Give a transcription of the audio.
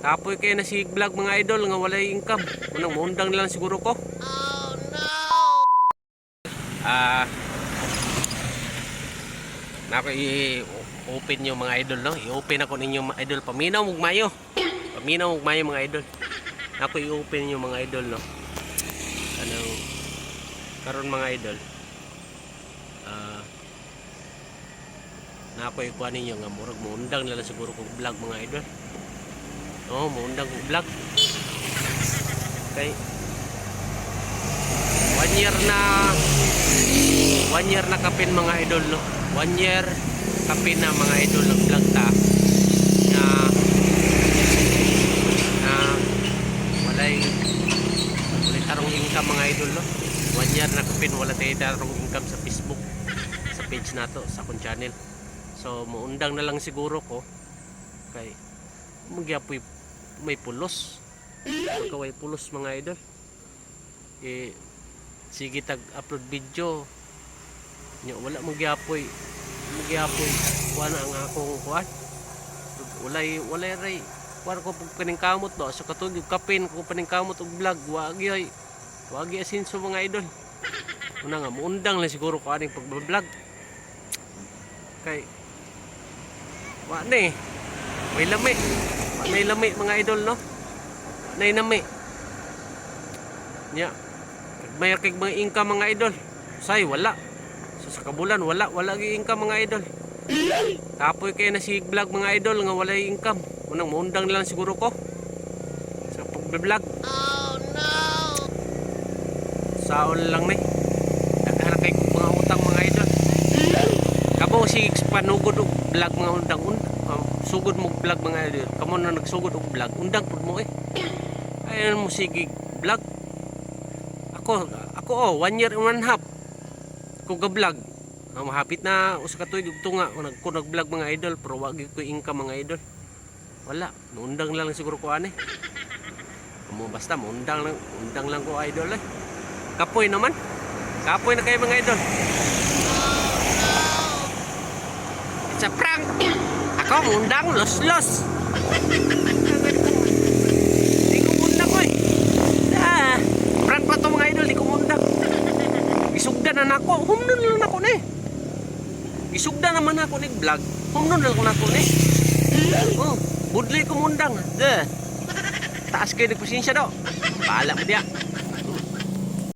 Kapoy kayo na si vlog mga idol nga walay income. Unang maundang na lang siguro ko. Oh no. Ah Nako i-open yung mga idol no. I-open ako ninyo mga idol paminaw ug mayo. Paminaw ug mayo mga idol. Nako i-open yung mga idol no. Anong karon mga idol. Ah Nako ikuha ninyo nga murag maundang na lang siguro kog vlog mga idol. Oh, maundang kog vlog. Okay. One year na one year na kapin mga idol no. One year kapin na mga idol ng vlog ta. Na na walay walay tarong income mga idol no. One year na kapin wala tayo tarong income sa Facebook sa page nato sa akong channel. So muundang na lang siguro ko kay magyapoy may pulos. Pagkaway pulos mga idol. Eh sige tag upload video. Nya wala mo gyapoy mo gyapoy kuha na ang akong kuan walay walay ray. Kuha ko pag paningkamot do so katong kapin ko paningkamot og vlog wagi ay. Wagi asinso mga idol. Una nga muundang lang siguro ko aning pagbablog kay wa na eh may lami na lami mga idol no? Wa na lami. Nya. May kay mga income mga idol. Say wala. Sa kabulan wala. Wala gi income mga idol. Kapoy kay na si vlog mga idol nga wala income unang maundang na lang siguro ko. Sa pagbe-vlog oh no. Saon lang ni daghan kay mga utang mga idol. Kamo si panugod og vlog mga undang undang sugod mo vlog mga idol. Kamo na nagsugod og vlog. Undang pud mo eh. Ayan mo sige vlog. Ako ako oh one year and one half ko ga vlog ah, mahapit na usa ka tuig ug nag ko nag vlog mga idol pero wa gyud ko income mga idol. Wala muundang lang siguro ko ani mo basta muundang lang undang lang ko idol eh. Kapoy naman. Kapoy na kayo mga idol prank ako muundang los los di ko muundang ko eh ah prank pa to mga idol di ko muundang Isugda na nako, humnon lang nako ni. Isugda naman ako ni vlog. Humnon lang nako ni. Oh, budlay ko mundang. De. Taas kayo nagpasensya do. Bahala mo diya.